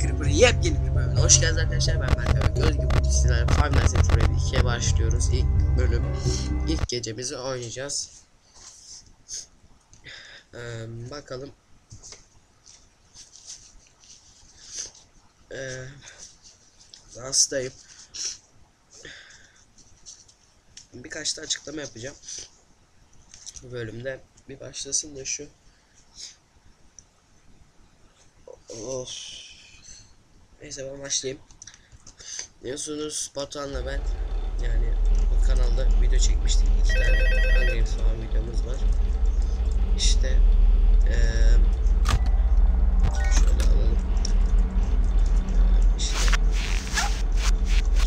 Creeper yepyeni bir bölümüne hoş geldiniz arkadaşlar. Ben Berkay göz gibi sizlerle Five Nights at Freddy 2'ye başlıyoruz. İlk bölüm, ilk gecemizi oynayacağız. Ee, bakalım. Ee, hastayım. Birkaç da açıklama yapacağım. Bu bölümde bir başlasın da şu. Of. Neyse ben başlayayım. Biliyorsunuz Batuhan'la ben yani bu kanalda video çekmiştik. iki tane Games falan videomuz var. İşte eee şöyle alalım. İşte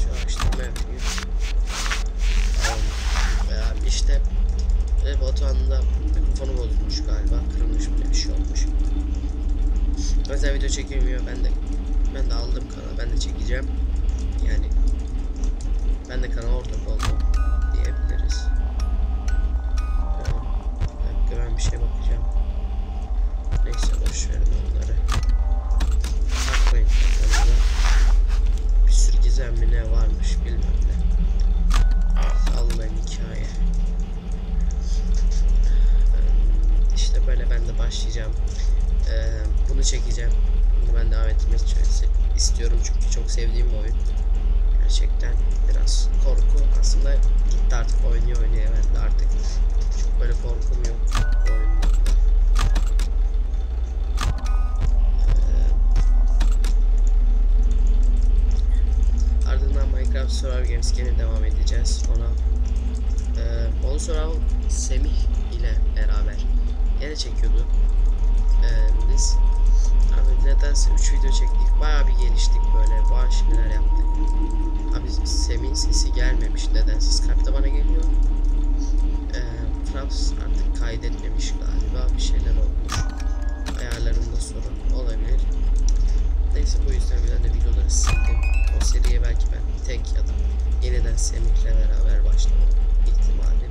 şu araştırma yapayım. Alalım. Veya işte ve Batuhan'ın da mikrofonu bozulmuş galiba. Kırılmış bir şey olmuş. Özel video çekemiyor. Ben de ben de aldım kanal. Ben de çekeceğim. Yani ben de kanal ortak oldum diyebiliriz. Bir dakika ben bir şey bakacağım. Neyse boş verin onları. Bakmayın kanalda. Bir sürü gizem mi ne varmış bilmem ne. Sallayın hikaye. Ee, İşte böyle ben de başlayacağım. Ee, bunu çekeceğim. Ben devam ettirmek istiyorum çünkü çok sevdiğim bir oyun. Gerçekten biraz korku aslında gitti artık oynuyor oynuyor ben de artık çok böyle korkum yok bu. Ee, ardından Minecraft Survival Games gene devam edeceğiz. Ona ee, onu sonra Semih ile beraber gene çekiyordu. Ee, biz abi nedense 3 video çektik. Bayağı bir geliştik böyle. Bayağı şeyler yaptık. Abi Semih'in sesi gelmemiş nedense. Skype'da bana geliyor. Ee, Fraps artık kaydetmemiş galiba. Bir şeyler olmuş. Ayarlarında sorun olabilir. Neyse bu yüzden bir tane videoları sildim. O seriye belki ben tek ya da yeniden Semih'le beraber başlama ihtimalim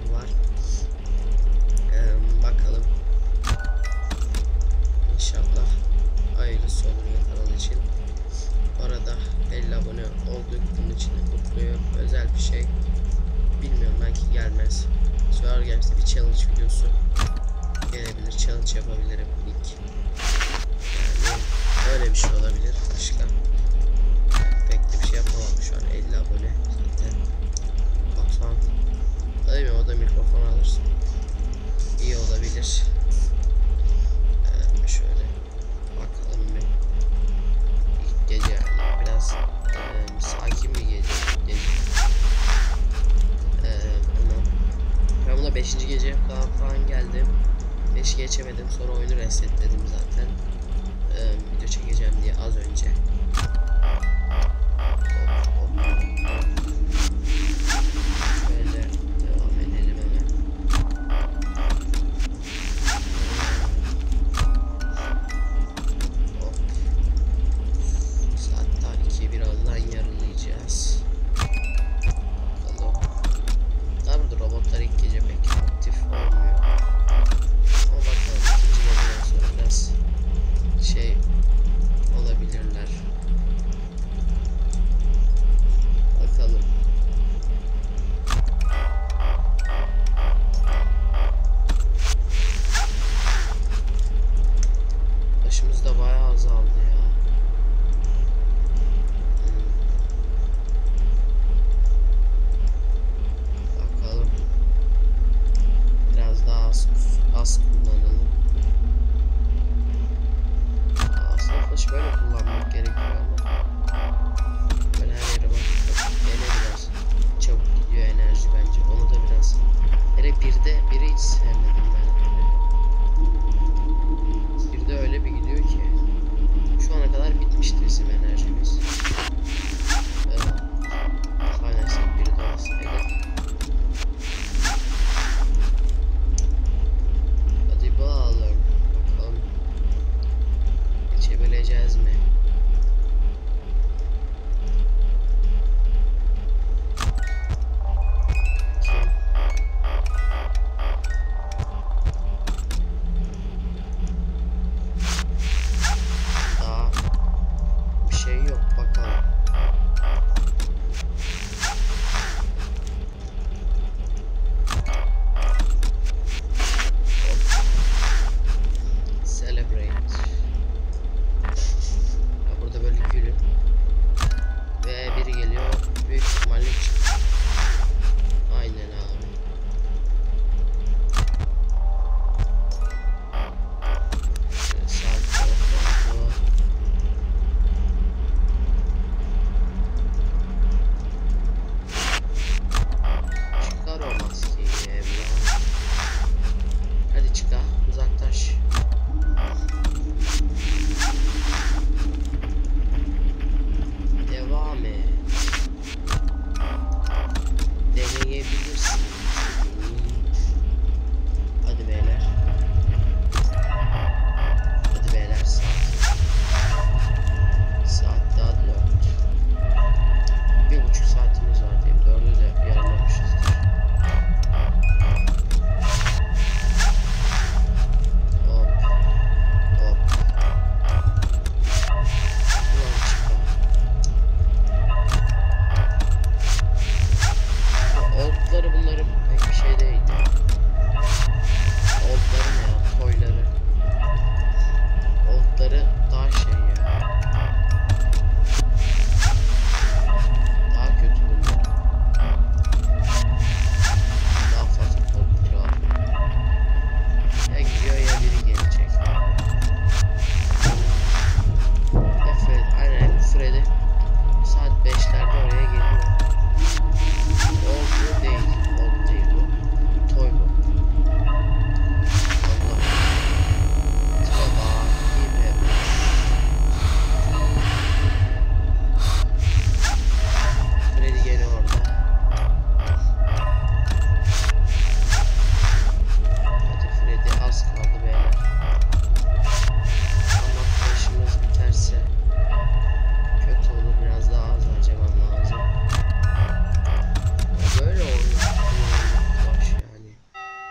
Gelirse bir challenge videosu gelebilir. Challenge yapabilirim ilk. Yani öyle bir şey olabilir. Başka pek de bir şey yapamam şu an 50 abone zaten. Batuhan. 5. gece falan, falan geldim. 5 geçemedim sonra oyunu resetledim zaten. Ee, video çekeceğim diye az önce.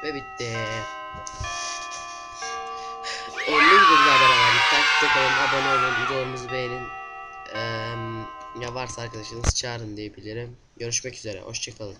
Ve bitti. Onunla videomuza beraberlikten tıklayın, abone olun, videomuzu beğenin. Ee, ya varsa arkadaşınız çağırın diyebilirim. Görüşmek üzere, hoşçakalın.